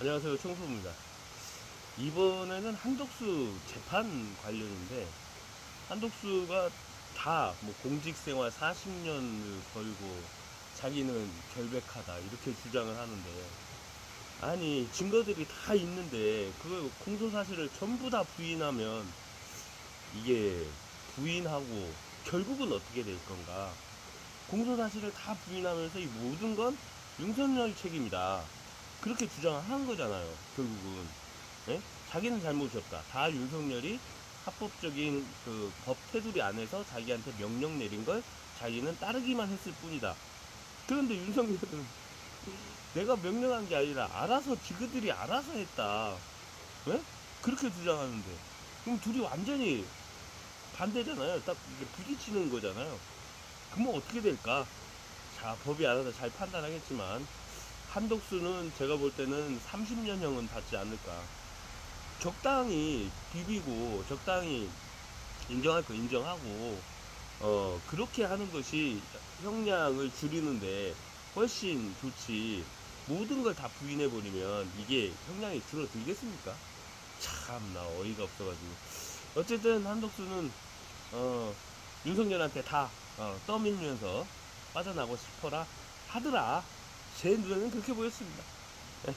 안녕하세요 청소입니다. 이번에는 한덕수 재판 관련인데 한덕수가 다 뭐 공직생활 40년을 걸고 자기는 결백하다 이렇게 주장을 하는데 아니 증거들이 다 있는데 그 공소 사실을 전부 다 부인하면 이게 부인하고 결국은 어떻게 될 건가? 공소 사실을 다 부인하면서 이 모든 건 윤석열 책임이다 그렇게 하는 거잖아요 결국은. 예? 자기는 잘못이었다. 다 윤석열이 합법적인 그 법 테두리 안에서 자기한테 명령 내린 걸 자기는 따르기만 했을 뿐이다. 그런데 윤석열은 내가 명령한 게 아니라 알아서 지그들이 알아서 했다. 예? 그렇게 주장하는데. 그럼 둘이 완전히 반대잖아요. 딱 부딪히는 거잖아요. 그러면 어떻게 될까? 자 법이 알아서 잘 판단하겠지만 한독수는 제가 볼 때는 30년형은 받지 않을까. 적당히 비비고 적당히 인정할 거 인정하고 어 그렇게 하는 것이 형량을 줄이는데 훨씬 좋지. 모든 걸 다 부인해 버리면 이게 형량이 줄어들겠습니까? 참 나 어이가 없어가지고 어쨌든 한독수는 어 윤석열한테 다 어, 떠밀면서 빠져나고 싶어라 하더라. 제 눈에는 그렇게 보였습니다. 네.